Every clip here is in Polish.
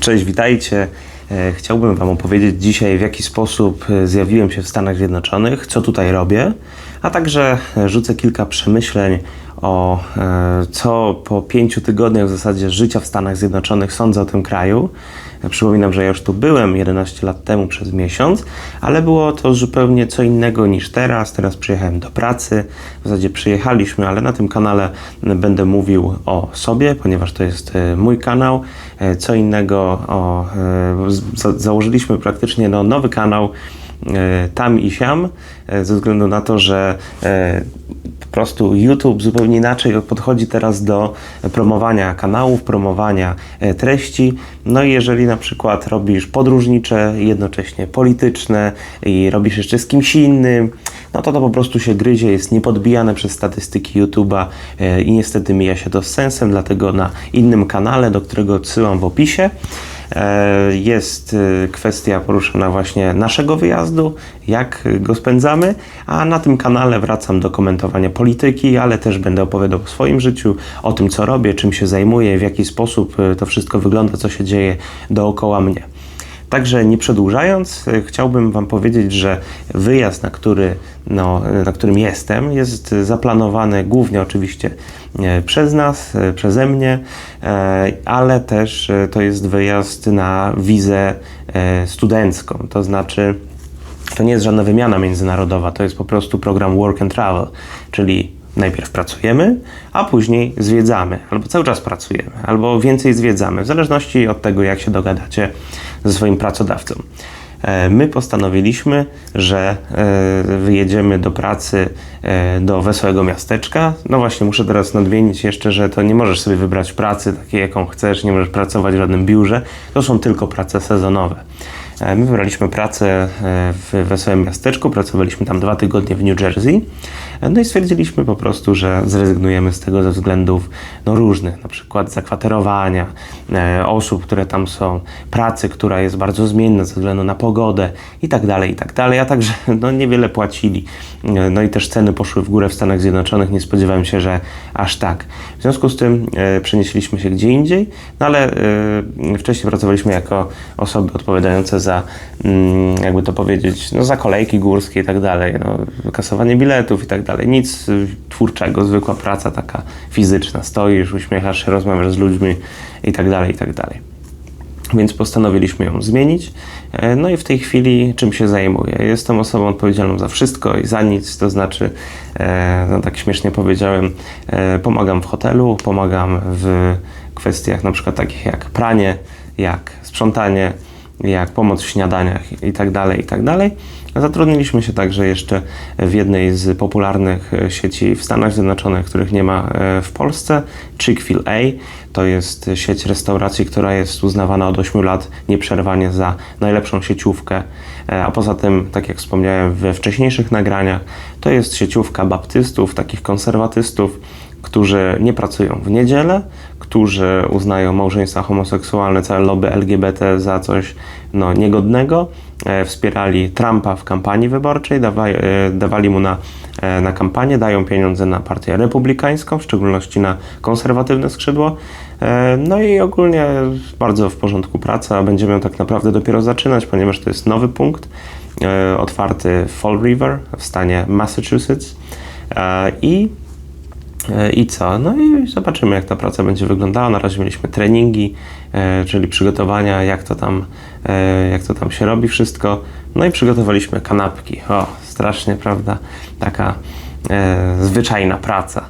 Cześć, witajcie. E, Chciałbym Wam opowiedzieć dzisiaj, w jaki sposób e, zjawiłem się w Stanach Zjednoczonych, co tutaj robię, a także e, rzucę kilka przemyśleń o co po pięciu tygodniach w zasadzie życia w Stanach Zjednoczonych sądzę o tym kraju. Przypominam, że ja już tu byłem 11 lat temu przez miesiąc, ale było to zupełnie co innego niż teraz. Teraz przyjechałem do pracy, w zasadzie przyjechaliśmy, ale na tym kanale będę mówił o sobie, ponieważ to jest e, mój kanał. E, Co innego o, e, założyliśmy praktycznie no, nowy kanał tam i siam, ze względu na to, że e, po prostu YouTube zupełnie inaczej podchodzi teraz do promowania kanałów, promowania e, treści. No i jeżeli na przykład robisz podróżnicze, jednocześnie polityczne i robisz jeszcze z kimś innym, no to to po prostu się gryzie, jest niepodbijane przez statystyki YouTube'a e, i niestety mija się to z sensem, dlatego na innym kanale, do którego odsyłam w opisie, e, jest e, kwestia poruszona właśnie naszego wyjazdu, jak go spędzamy, a na tym kanale wracam do komentowania polityki, ale też będę opowiadał o swoim życiu, o tym co robię, czym się zajmuję, w jaki sposób e, to wszystko wygląda, co się dzieje dookoła mnie. Także nie przedłużając, e, chciałbym Wam powiedzieć, że wyjazd, na, który, no, e, na którym jestem, jest zaplanowany głównie oczywiście e, przez nas, przeze mnie, ale też to jest wyjazd na wizę studencką. To znaczy, to nie jest żadna wymiana międzynarodowa, to jest po prostu program Work and Travel, czyli najpierw pracujemy, a później zwiedzamy, albo cały czas pracujemy, albo więcej zwiedzamy, w zależności od tego, jak się dogadacie ze swoim pracodawcą. E, My postanowiliśmy, że e, wyjedziemy do pracy e, do wesołego miasteczka. No właśnie, muszę teraz nadmienić jeszcze, że to nie możesz sobie wybrać pracy takiej, jaką chcesz, nie możesz pracować w żadnym biurze. To są tylko prace sezonowe. My wybraliśmy pracę w Wesołym Miasteczku, pracowaliśmy tam dwa tygodnie w New Jersey. No i stwierdziliśmy po prostu, że zrezygnujemy z tego ze względów no, różnych, na przykład zakwaterowania, e, osób, które tam są, pracy, która jest bardzo zmienna ze względu na pogodę i tak dalej, i tak dalej, a także no, niewiele płacili. E, No i też ceny poszły w górę w Stanach Zjednoczonych, nie spodziewałem się, że aż tak. W związku z tym e, przenieśliśmy się gdzie indziej, no ale e, wcześniej pracowaliśmy jako osoby odpowiadające za, mm, jakby to powiedzieć, no za kolejki górskie i tak dalej, no, kasowanie biletów i tak dalej. Nic y, twórczego, zwykła praca taka fizyczna. Stoisz, uśmiechasz się, rozmawiasz z ludźmi i tak dalej, i tak dalej. Więc postanowiliśmy ją zmienić. E, No i w tej chwili czym się zajmuję? Jestem osobą odpowiedzialną za wszystko i za nic, to znaczy, e, no tak śmiesznie powiedziałem, e, pomagam w hotelu, pomagam w kwestiach na przykład takich jak pranie, jak sprzątanie, jak pomoc w śniadaniach i tak dalej, i tak dalej. Zatrudniliśmy się także jeszcze w jednej z popularnych e, sieci w Stanach Zjednoczonych, których nie ma e, w Polsce, Chick-fil-A. To jest sieć restauracji, która jest uznawana od 8 lat nieprzerwanie za najlepszą sieciówkę. E, A poza tym, tak jak wspomniałem we wcześniejszych nagraniach, to jest sieciówka baptystów, takich konserwatystów, którzy nie pracują w niedzielę, którzy uznają małżeństwa homoseksualne, całe lobby LGBT za coś no, niegodnego, e, wspierali Trumpa w kampanii wyborczej, dawali, e, dawali mu na, e, na kampanię, dają pieniądze na partię republikańską, w szczególności na konserwatywne skrzydło. E, no i ogólnie bardzo w porządku praca, będziemy ją tak naprawdę dopiero zaczynać, ponieważ to jest nowy punkt, e, otwarty w Fall River w stanie Massachusetts. E, I E, I co? No i zobaczymy, jak ta praca będzie wyglądała. Na razie mieliśmy treningi, e, czyli przygotowania, jak to, tam, e, jak to tam się robi wszystko. No i przygotowaliśmy kanapki. O, strasznie, prawda? Taka e, zwyczajna praca.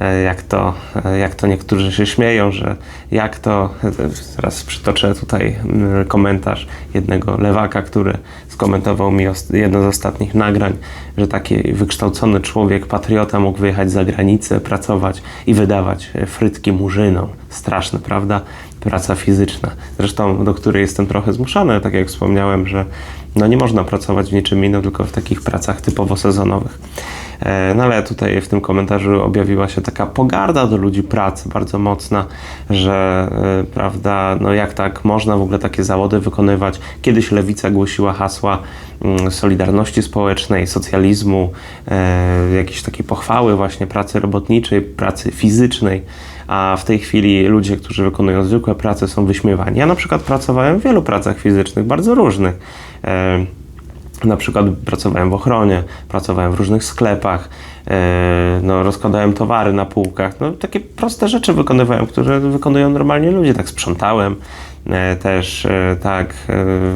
E, jak, to, e, jak to niektórzy się śmieją, że jak to. e, Teraz przytoczę tutaj mm, komentarz jednego lewaka, który skomentował mi jedno z ostatnich nagrań, że taki wykształcony człowiek, patriota mógł wyjechać za granicę, pracować i wydawać e, frytki murzynom. Straszne, prawda? Praca fizyczna. Zresztą do której jestem trochę zmuszony, tak jak wspomniałem, że no nie można pracować w niczym innym, tylko w takich pracach typowo sezonowych. E, No ale tutaj w tym komentarzu objawiła się taka pogarda do ludzi pracy bardzo mocna, że e, prawda, no jak tak można w ogóle takie zawody wykonywać. Kiedyś lewica głosiła hasła mm, solidarności społecznej, socjalizmu, e, jakieś takie pochwały właśnie pracy robotniczej, pracy fizycznej, a w tej chwili ludzie, którzy wykonują zwykłe prace są wyśmiewani. Ja na przykład pracowałem w wielu pracach fizycznych, bardzo różnych. E, na przykład pracowałem w ochronie, pracowałem w różnych sklepach, e, no, rozkładałem towary na półkach. No, takie proste rzeczy wykonywałem, które wykonują normalnie ludzie. Tak sprzątałem e, też, tak,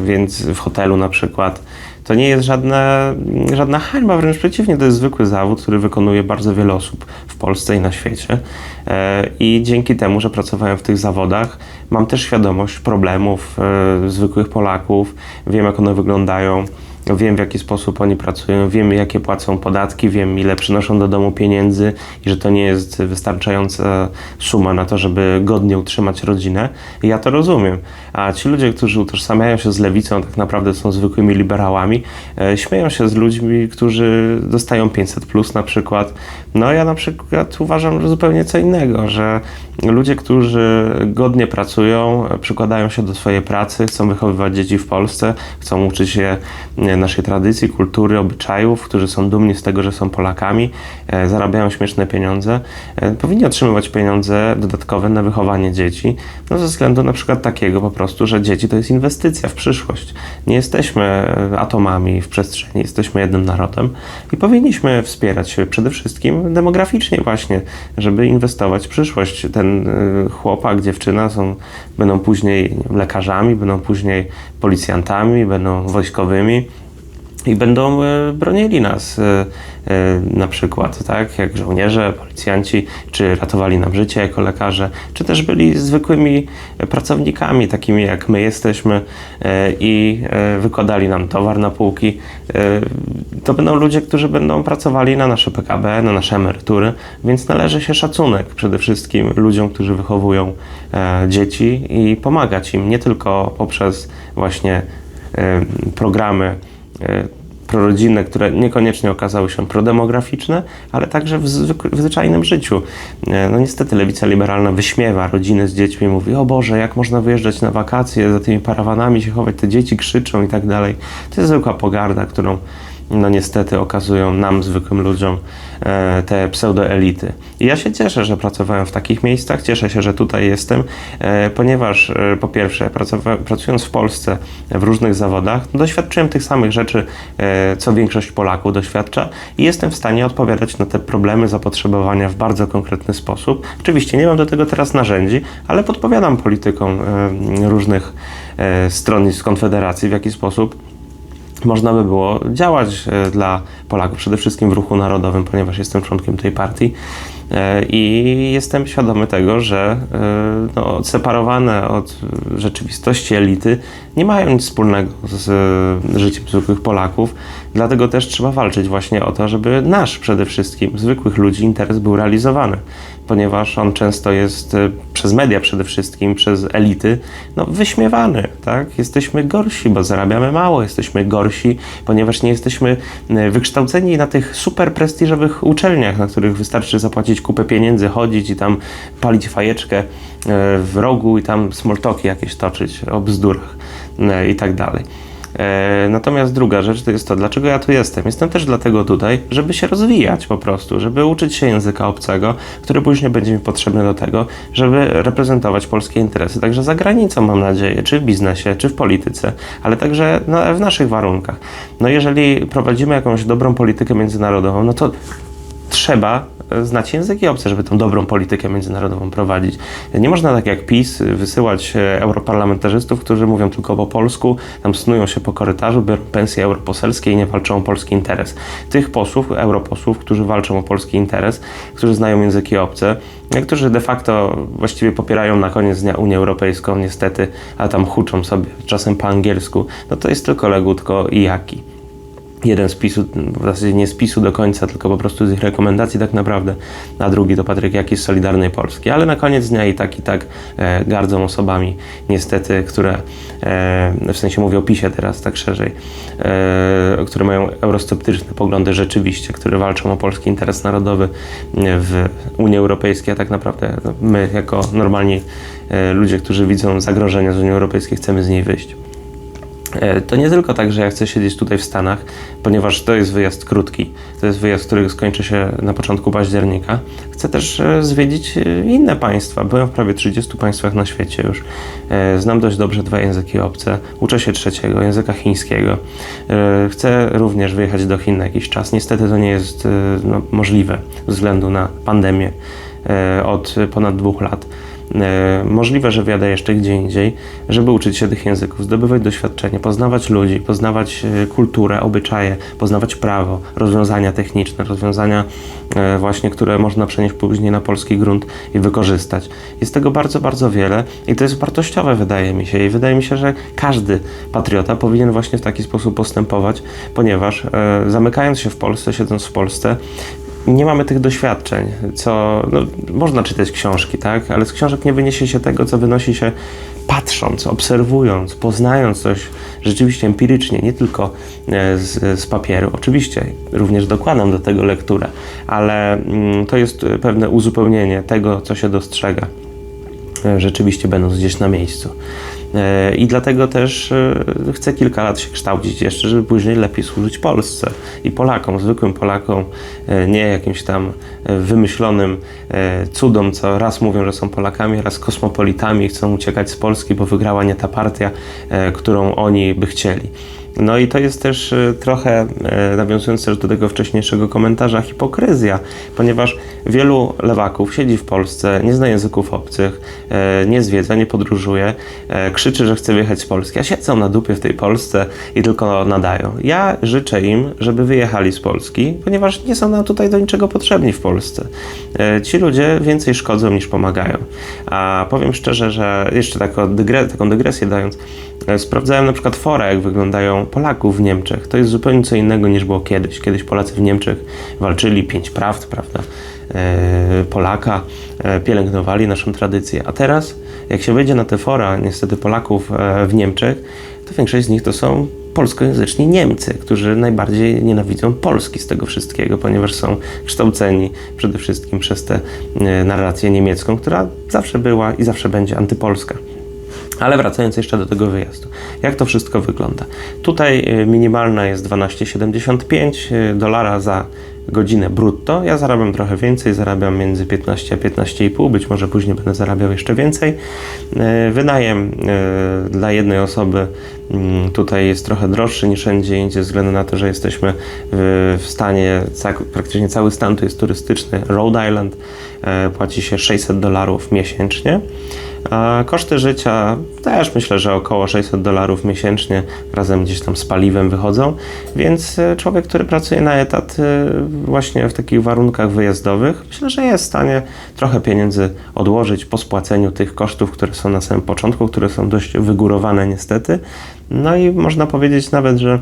więc w hotelu na przykład. To nie jest żadna, żadna hańba, wręcz przeciwnie, to jest zwykły zawód, który wykonuje bardzo wiele osób w Polsce i na świecie. E, I dzięki temu, że pracowałem w tych zawodach, mam też świadomość problemów e, zwykłych Polaków, wiem jak one wyglądają. Wiem, w jaki sposób oni pracują, wiem, jakie płacą podatki, wiem, ile przynoszą do domu pieniędzy i że to nie jest wystarczająca suma na to, żeby godnie utrzymać rodzinę. I ja to rozumiem. A ci ludzie, którzy utożsamiają się z lewicą, tak naprawdę są zwykłymi liberałami, e, śmieją się z ludźmi, którzy dostają 500 plus na przykład. No ja na przykład uważam że zupełnie co innego, że ludzie, którzy godnie pracują, e, przykładają się do swojej pracy, chcą wychowywać dzieci w Polsce, chcą uczyć się e, naszej tradycji, kultury, obyczajów, którzy są dumni z tego, że są Polakami, e, zarabiają śmieszne pieniądze, e, powinni otrzymywać pieniądze dodatkowe na wychowanie dzieci, no ze względu na przykład takiego po prostu, że dzieci to jest inwestycja w przyszłość. Nie jesteśmy e, atomami w przestrzeni, jesteśmy jednym narodem i powinniśmy wspierać się przede wszystkim demograficznie właśnie, żeby inwestować w przyszłość. Ten e, chłopak, dziewczyna są, będą później lekarzami, będą później policjantami, będą wojskowymi i będą e, bronili nas e, e, na przykład, tak, jak żołnierze, policjanci, czy ratowali nam życie jako lekarze, czy też byli zwykłymi pracownikami, takimi jak my jesteśmy i wykładali nam towar na półki. To będą ludzie, którzy będą pracowali na nasze PKB, na nasze emerytury, więc należy się szacunek przede wszystkim ludziom, którzy wychowują dzieci i pomagać im nie tylko poprzez właśnie programy prorodzinne, które niekoniecznie okazały się prodemograficzne, ale także w, zwykł- w zwyczajnym życiu. E, No niestety lewica liberalna wyśmiewa rodziny z dziećmi, mówi, o Boże, jak można wyjeżdżać na wakacje, za tymi parawanami się chować, te dzieci krzyczą i tak dalej. To jest zwykła pogarda, którą no niestety okazują nam, zwykłym ludziom, te pseudoelity. I ja się cieszę, że pracowałem w takich miejscach, cieszę się, że tutaj jestem, e, ponieważ e, po pierwsze, pracując w Polsce w różnych zawodach, doświadczyłem tych samych rzeczy, e, co większość Polaków doświadcza i jestem w stanie odpowiadać na te problemy zapotrzebowania w bardzo konkretny sposób. Oczywiście nie mam do tego teraz narzędzi, ale podpowiadam politykom e, różnych e, stronnictw Konfederacji, w jaki sposób można by było działać e, dla Polaków, przede wszystkim w ruchu narodowym, ponieważ jestem członkiem tej partii e, i jestem świadomy tego, że e, no, odseparowane od rzeczywistości elity nie mają nic wspólnego z życiem zwykłych Polaków, dlatego też trzeba walczyć właśnie o to, żeby nasz przede wszystkim, zwykłych ludzi, interes był realizowany, ponieważ on często jest e, przez media przede wszystkim, przez elity, no, wyśmiewany, tak? Jesteśmy gorsi, bo zarabiamy mało, jesteśmy gorsi, ponieważ nie jesteśmy e, wykształceni na tych super prestiżowych uczelniach, na których wystarczy zapłacić kupę pieniędzy, chodzić i tam palić fajeczkę e, w rogu i tam smoltoki jakieś toczyć o bzdurach i tak dalej. E, Natomiast druga rzecz to jest to, dlaczego ja tu jestem. Jestem też dlatego tutaj, żeby się rozwijać po prostu, żeby uczyć się języka obcego, który później będzie mi potrzebny do tego, żeby reprezentować polskie interesy, także za granicą mam nadzieję, czy w biznesie, czy w polityce, ale także w naszych warunkach. No jeżeli prowadzimy jakąś dobrą politykę międzynarodową, no to trzeba znać języki obce, żeby tą dobrą politykę międzynarodową prowadzić. Nie można tak jak PiS wysyłać e, europarlamentarzystów, którzy mówią tylko po polsku, tam snują się po korytarzu, biorą pensje europoselskie i nie walczą o polski interes. Tych posłów, europosłów, którzy walczą o polski interes, którzy znają języki obce, e, którzy de facto właściwie popierają na koniec dnia Unię Europejską niestety, a tam huczą sobie czasem po angielsku, no to jest tylko Legutko i Jaki jeden z PiSu, w zasadzie nie z PiSu do końca, tylko po prostu z ich rekomendacji tak naprawdę, a drugi to Patryk Jaki z Solidarnej Polski. Ale na koniec dnia i tak, i tak e, gardzą osobami niestety, które, e, w sensie mówię o PiSie teraz tak szerzej, e, które mają eurosceptyczne poglądy rzeczywiście, które walczą o polski interes narodowy e, w Unii Europejskiej, a tak naprawdę no, my jako normalni e, ludzie, którzy widzą zagrożenia z Unii Europejskiej, chcemy z niej wyjść. E, To nie tylko tak, że ja chcę siedzieć tutaj w Stanach, ponieważ to jest wyjazd krótki. To jest wyjazd, który skończy się na początku października. Chcę też e, zwiedzić e, inne państwa. Byłem w prawie 30 państwach na świecie już. Znam dość dobrze dwa języki obce. Uczę się trzeciego, języka chińskiego. Chcę również wyjechać do Chin na jakiś czas. Niestety to nie jest no, możliwe ze względu na pandemię od ponad dwóch lat. E, Możliwe, że wjadę jeszcze gdzie indziej, żeby uczyć się tych języków, zdobywać doświadczenie, poznawać ludzi, poznawać e, kulturę, obyczaje, poznawać prawo, rozwiązania techniczne, rozwiązania e, właśnie, które można przenieść później na polski grunt i wykorzystać. Jest tego bardzo, bardzo wiele i to jest wartościowe, wydaje mi się. I wydaje mi się, że każdy patriota powinien właśnie w taki sposób postępować, ponieważ zamykając się w Polsce, siedząc w Polsce, nie mamy tych doświadczeń, co no, można czytać książki, tak, ale z książek nie wyniesie się tego, co wynosi się patrząc, obserwując, poznając coś rzeczywiście empirycznie, nie tylko e, z, z papieru. Oczywiście również dokładam do tego lekturę, ale mm, to jest pewne uzupełnienie tego, co się dostrzega e, rzeczywiście będąc gdzieś na miejscu. E, I dlatego też e, chcę kilka lat się kształcić jeszcze, żeby później lepiej służyć Polsce i Polakom, zwykłym Polakom, e, nie jakimś tam wymyślonym cudom, co raz mówią, że są Polakami, raz kosmopolitami i chcą uciekać z Polski, bo wygrała nie ta partia, którą oni by chcieli. No i to jest też e, trochę, e, nawiązując też do tego wcześniejszego komentarza, hipokryzja, ponieważ wielu lewaków siedzi w Polsce, nie zna języków obcych, e, nie zwiedza, nie podróżuje, krzyczy, że chce wyjechać z Polski, a siedzą na dupie w tej Polsce i tylko nadają. Ja życzę im, żeby wyjechali z Polski, ponieważ nie są nam tutaj do niczego potrzebni w Polsce. Ci ludzie więcej szkodzą niż pomagają. A powiem szczerze, że jeszcze taką, dygre, taką dygresję dając, sprawdzałem na przykład fora, jak wyglądają Polaków w Niemczech. To jest zupełnie co innego niż było kiedyś. Kiedyś Polacy w Niemczech walczyli pięć prawd, prawda? E, Polaka, e, pielęgnowali naszą tradycję. A teraz, jak się wejdzie na te fora, niestety Polaków e, w Niemczech, to większość z nich to są polskojęzyczni Niemcy, którzy najbardziej nienawidzą Polski z tego wszystkiego, ponieważ są kształceni przede wszystkim przez tę narrację niemiecką, która zawsze była i zawsze będzie antypolska. Ale wracając jeszcze do tego wyjazdu. Jak to wszystko wygląda? Tutaj e, minimalna jest 12,75 e, dolara za godzinę brutto. Ja zarabiam trochę więcej, zarabiam między 15 a 15,5, być może później będę zarabiał jeszcze więcej. E, Wynajem dla jednej osoby mm, tutaj jest trochę droższy niż wszędzie indziej, ze względu na to, że jesteśmy w, stanie, praktycznie cały stan tu jest turystyczny, Rhode Island, płaci się 600 dolarów miesięcznie. A koszty życia też myślę, że około 600 dolarów miesięcznie razem gdzieś tam z paliwem wychodzą, więc e, człowiek, który pracuje na etat e, właśnie w takich warunkach wyjazdowych, myślę, że jest w stanie trochę pieniędzy odłożyć po spłaceniu tych kosztów, które są na samym początku, które są dość wygórowane niestety. No i można powiedzieć nawet, że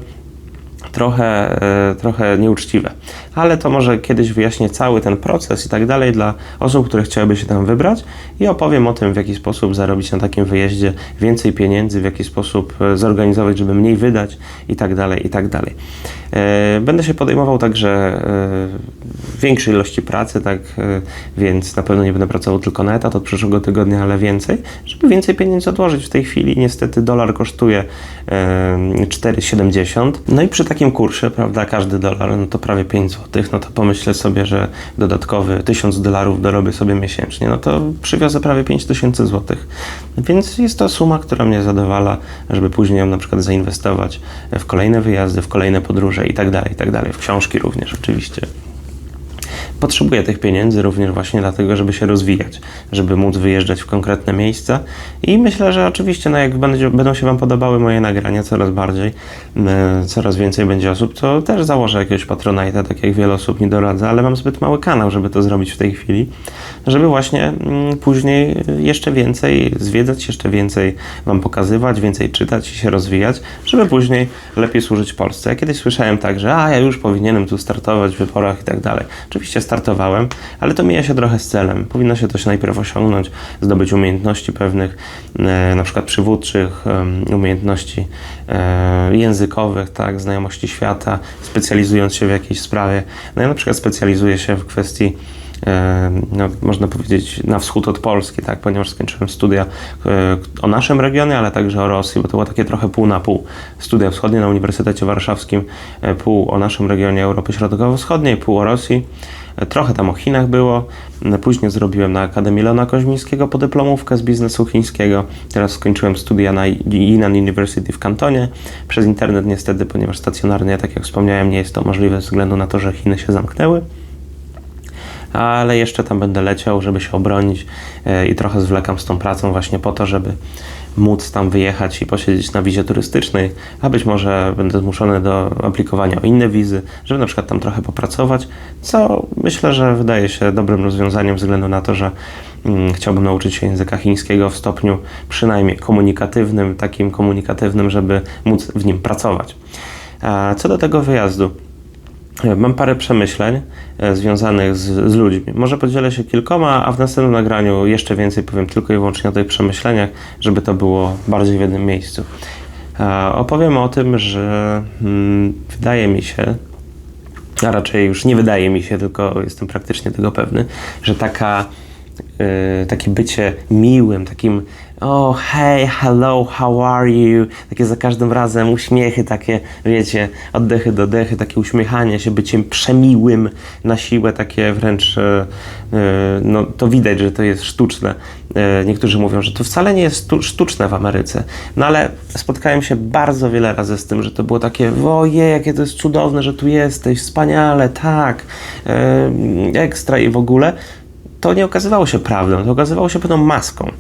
trochę, e, trochę nieuczciwe. Ale to może kiedyś wyjaśnię cały ten proces i tak dalej dla osób, które chciałyby się tam wybrać i opowiem o tym, w jaki sposób zarobić na takim wyjeździe więcej pieniędzy, w jaki sposób e, zorganizować, żeby mniej wydać i tak dalej, i tak dalej. E, Będę się podejmował także e, większej ilości pracy, tak, e, więc na pewno nie będę pracował tylko na etat od przyszłego tygodnia, ale więcej, żeby więcej pieniędzy odłożyć w tej chwili. Niestety dolar kosztuje e, 4,70. No i przy takim kursie, prawda, każdy dolar, no to prawie 5 zł, no to pomyślę sobie, że dodatkowy 1000 dolarów dorobię sobie miesięcznie, no to przywiozę prawie 5000 zł. Więc jest to suma, która mnie zadowala, żeby później ją na przykład zainwestować w kolejne wyjazdy, w kolejne podróże i tak dalej, i tak dalej, w książki również oczywiście. Potrzebuję tych pieniędzy również właśnie dlatego, żeby się rozwijać, żeby móc wyjeżdżać w konkretne miejsca i myślę, że oczywiście, no jak będzie, będą się Wam podobały moje nagrania coraz bardziej, coraz więcej będzie osób, to też założę jakiegoś Patronite'a, tak jak wiele osób mi doradza, ale mam zbyt mały kanał, żeby to zrobić w tej chwili, żeby właśnie później jeszcze więcej zwiedzać, jeszcze więcej Wam pokazywać, więcej czytać i się rozwijać, żeby później lepiej służyć Polsce. Ja kiedyś słyszałem tak, że a ja już powinienem tu startować w wyborach i tak dalej. Oczywiście startowałem, ale to mija się trochę z celem. Powinno się coś najpierw osiągnąć, zdobyć umiejętności pewnych, e, na przykład przywódczych, umiejętności e, językowych, tak, znajomości świata, specjalizując się w jakiejś sprawie. No ja na przykład specjalizuję się w kwestii e, no, można powiedzieć, na wschód od Polski, tak, ponieważ skończyłem studia o naszym regionie, ale także o Rosji, bo to było takie trochę pół na pół. Studia wschodnie na Uniwersytecie Warszawskim, pół o naszym regionie Europy Środkowo-Wschodniej, pół o Rosji. Trochę tam o Chinach było. Później zrobiłem na Akademii Leona Koźmińskiego podyplomówkę z biznesu chińskiego. Teraz skończyłem studia na Yinan University w Kantonie. Przez internet niestety, ponieważ stacjonarnie, tak jak wspomniałem, nie jest to możliwe ze względu na to, że Chiny się zamknęły ale jeszcze tam będę leciał, żeby się obronić e, i trochę zwlekam z tą pracą właśnie po to, żeby móc tam wyjechać i posiedzieć na wizie turystycznej, a być może będę zmuszony do aplikowania o inne wizy, żeby na przykład tam trochę popracować, co myślę, że wydaje się dobrym rozwiązaniem względu na to, że mm, chciałbym nauczyć się języka chińskiego w stopniu przynajmniej komunikatywnym, takim komunikatywnym, żeby móc w nim pracować. Co do tego wyjazdu, Mam parę przemyśleń e, związanych z, z ludźmi. Może podzielę się kilkoma, a w następnym nagraniu jeszcze więcej powiem tylko i wyłącznie o tych przemyśleniach, żeby to było bardziej w jednym miejscu. E, opowiem o tym, że mm, wydaje mi się, a raczej już nie wydaje mi się, tylko jestem praktycznie tego pewny, że taka, e, takie bycie miłym, takim oh hey, hello, how are you? Takie za każdym razem uśmiechy, takie wiecie, oddechy do dechy, takie uśmiechanie się, byciem przemiłym na siłę, takie wręcz, e, no to widać, że to jest sztuczne. E, Niektórzy mówią, że to wcale nie jest sztu- sztuczne w Ameryce. No ale spotkałem się bardzo wiele razy z tym, że to było takie, ojej, jakie to jest cudowne, że tu jesteś, wspaniale, tak, e, ekstra i w ogóle. To nie okazywało się prawdą, to okazywało się pewną maską.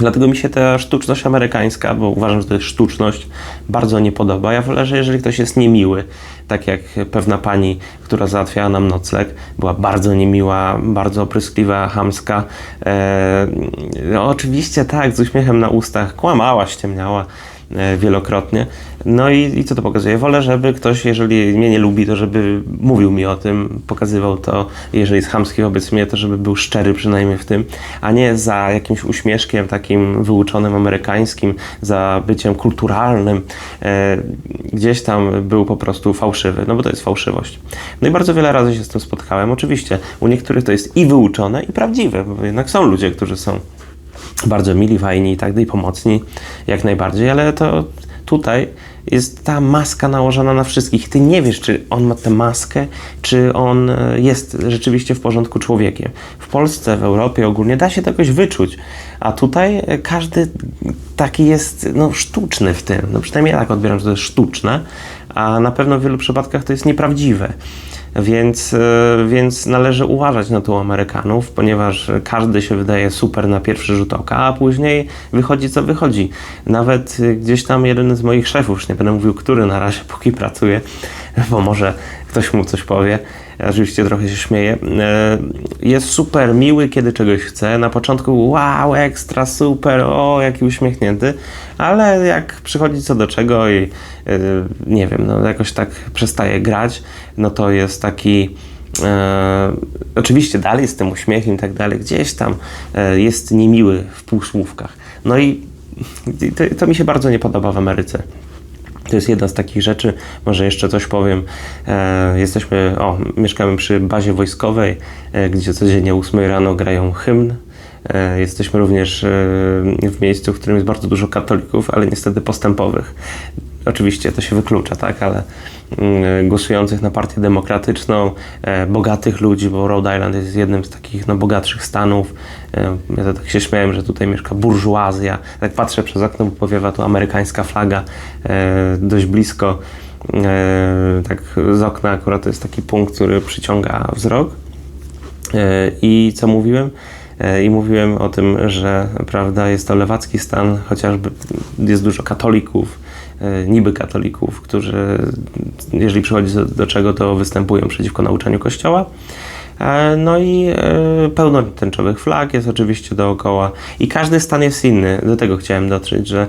Dlatego mi się ta sztuczność amerykańska, bo uważam, że to jest sztuczność, bardzo nie podoba. Ja wolę, że jeżeli ktoś jest niemiły, tak jak pewna pani, która załatwiała nam nocleg, była bardzo niemiła, bardzo opryskliwa, chamska. E, no, oczywiście tak, z uśmiechem na ustach, kłamała, ściemniała wielokrotnie. No i, i co to pokazuje? Wolę, żeby ktoś, jeżeli mnie nie lubi, to żeby mówił mi o tym, pokazywał to, jeżeli jest chamski wobec mnie, to żeby był szczery przynajmniej w tym, a nie za jakimś uśmieszkiem takim wyuczonym amerykańskim, za byciem kulturalnym, e, gdzieś tam był po prostu fałszywy, no bo to jest fałszywość. No i bardzo wiele razy się z tym spotkałem. Oczywiście u niektórych to jest i wyuczone, i prawdziwe, bo jednak są ludzie, którzy są bardzo mili, fajni i tak dalej, pomocni, jak najbardziej, ale to tutaj jest ta maska nałożona na wszystkich. Ty nie wiesz, czy on ma tę maskę, czy on e, jest rzeczywiście w porządku człowiekiem. W Polsce, w Europie ogólnie da się to jakoś wyczuć, a tutaj e, każdy taki jest no, sztuczny w tym. No, przynajmniej ja tak odbieram, że to jest sztuczne, a na pewno w wielu przypadkach to jest nieprawdziwe. Więc, e, więc należy uważać na to u Amerykanów, ponieważ każdy się wydaje super na pierwszy rzut oka, a później wychodzi co wychodzi. Nawet gdzieś tam jeden z moich szefów, już nie będę mówił, który na razie póki pracuje, bo może ktoś mu coś powie, oczywiście trochę się śmieje, e, jest super miły, kiedy czegoś chce. Na początku wow, ekstra, super, o, jaki uśmiechnięty, ale jak przychodzi co do czego i e, nie wiem, no jakoś tak przestaje grać, no to jest taki e, oczywiście dalej z tym uśmiechem i tak dalej, gdzieś tam e, jest niemiły w półsłówkach. No i to, to mi się bardzo nie podoba w Ameryce. To jest jedna z takich rzeczy. Może jeszcze coś powiem. E, jesteśmy, o, mieszkamy przy bazie wojskowej, e, gdzie codziennie o 8 rano grają hymn. E, jesteśmy również e, w miejscu, w którym jest bardzo dużo katolików, ale niestety postępowych. Oczywiście to się wyklucza, tak, ale głosujących na partię demokratyczną, e, bogatych ludzi, bo Rhode Island jest jednym z takich no, bogatszych stanów. E, ja to tak się śmiałem, że tutaj mieszka burżuazja. Tak patrzę przez okno, bo powiewa tu amerykańska flaga e, dość blisko. Tak z okna akurat to jest taki punkt, który przyciąga wzrok. I co mówiłem? I mówiłem o tym, że prawda, jest to lewacki stan, chociażby jest dużo katolików, niby katolików, którzy, jeżeli przychodzi do, do czego, to występują przeciwko nauczaniu Kościoła. E, No i e, pełno tęczowych flag jest oczywiście dookoła i każdy stan jest inny. Do tego chciałem dotrzeć, że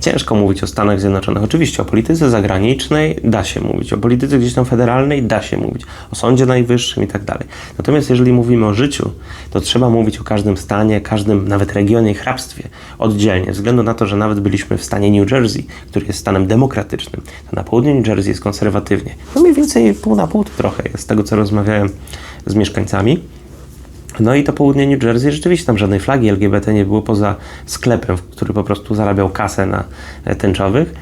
ciężko mówić o Stanach Zjednoczonych. Oczywiście o polityce zagranicznej da się mówić, o polityce gdzieś tam federalnej da się mówić, o Sądzie Najwyższym i tak dalej. Natomiast jeżeli mówimy o życiu, to trzeba mówić o każdym stanie, każdym nawet regionie i hrabstwie oddzielnie, względu na to, że nawet byliśmy w stanie New Jersey, który jest stanem demokratycznym, to na południu New Jersey jest konserwatywnie. No mniej więcej pół na pół trochę jest, z tego co rozmawiałem z mieszkańcami. No i to południe New Jersey, rzeczywiście tam żadnej flagi LGBT nie było poza sklepem, który po prostu zarabiał kasę na e, tęczowych.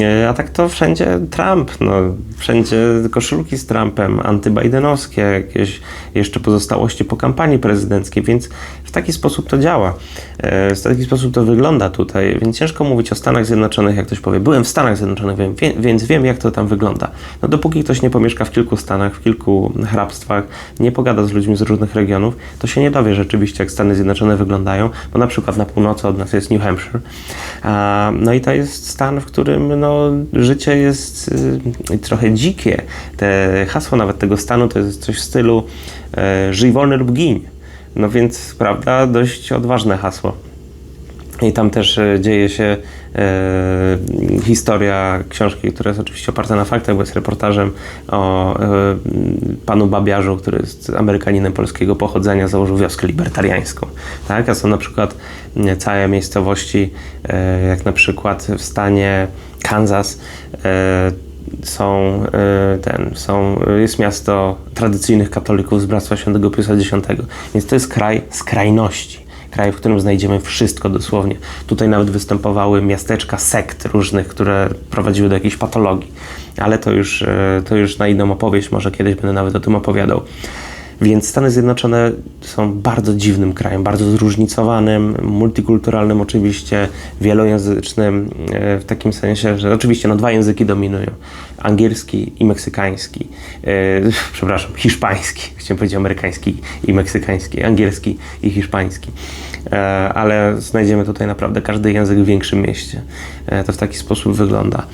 E, A tak to wszędzie Trump, no, wszędzie koszulki z Trumpem, antybidenowskie, jakieś jeszcze pozostałości po kampanii prezydenckiej, więc w taki sposób to działa. E, W taki sposób to wygląda tutaj, więc ciężko mówić o Stanach Zjednoczonych, jak ktoś powie, byłem w Stanach Zjednoczonych, więc wiem, jak to tam wygląda. No dopóki ktoś nie pomieszka w kilku stanach, w kilku hrabstwach, nie pogada z ludźmi z różnych regionów, to się nie dowie rzeczywiście, jak Stany Zjednoczone wyglądają, bo na przykład na północy od nas jest New Hampshire. No i to jest stan, w którym no, życie jest y, trochę dzikie. Te hasło nawet tego stanu to jest coś w stylu e, żyj wolny lub gin. No więc, prawda, dość odważne hasło. I tam też e, dzieje się e, historia książki, która jest oczywiście oparta na faktach, bo jest reportażem o e, panu Babiarzu, który jest Amerykaninem polskiego pochodzenia, założył wioskę libertariańską. Tak? A są na przykład m, całe miejscowości, e, jak na przykład w stanie Kansas, e, są, e, ten, są, jest miasto tradycyjnych katolików z Bractwa Świętego Piusa X. Więc to jest kraj skrajności kraj, w którym znajdziemy wszystko dosłownie. Tutaj nawet występowały miasteczka sekt różnych, które prowadziły do jakiejś patologii, ale to już, e, to już na inną opowieść, może kiedyś będę nawet o tym opowiadał. Więc Stany Zjednoczone są bardzo dziwnym krajem, bardzo zróżnicowanym, multikulturalnym oczywiście, wielojęzycznym e, w takim sensie, że oczywiście no, dwa języki dominują. Angielski i meksykański. E, przepraszam, hiszpański. Chciałem powiedzieć amerykański i meksykański. Angielski i hiszpański. E, ale znajdziemy tutaj naprawdę każdy język w większym mieście. To w taki sposób wygląda.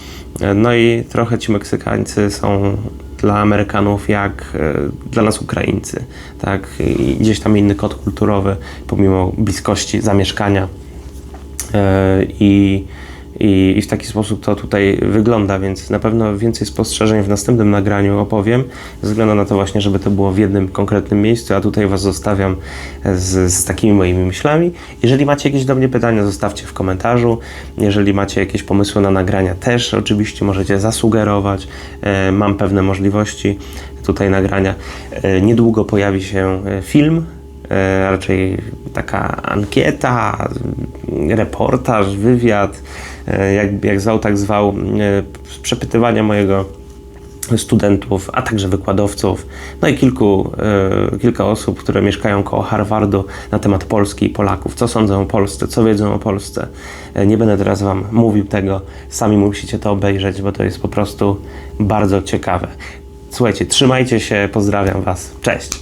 No i trochę ci Meksykańcy są dla Amerykanów jak e, dla nas Ukraińcy, tak? I gdzieś tam inny kod kulturowy, pomimo bliskości zamieszkania. E, I, i, I w taki sposób to tutaj wygląda, więc na pewno więcej spostrzeżeń w następnym nagraniu opowiem, ze względu na to właśnie, żeby to było w jednym konkretnym miejscu, a tutaj Was zostawiam z, z takimi moimi myślami. Jeżeli macie jakieś do mnie pytania, zostawcie w komentarzu. Jeżeli macie jakieś pomysły na nagrania, też oczywiście możecie zasugerować. E, mam pewne możliwości tutaj nagrania. E, niedługo pojawi się e, film raczej taka ankieta, reportaż, wywiad, jak, jak zwał, tak zwał, e, z przepytywania mojego studentów, a także wykładowców, no i kilku, e, kilka osób, które mieszkają koło Harvardu na temat Polski i Polaków. Co sądzą o Polsce, co wiedzą o Polsce. E, nie będę teraz Wam mówił tego, sami musicie to obejrzeć, bo to jest po prostu bardzo ciekawe. Słuchajcie, trzymajcie się, pozdrawiam Was, cześć!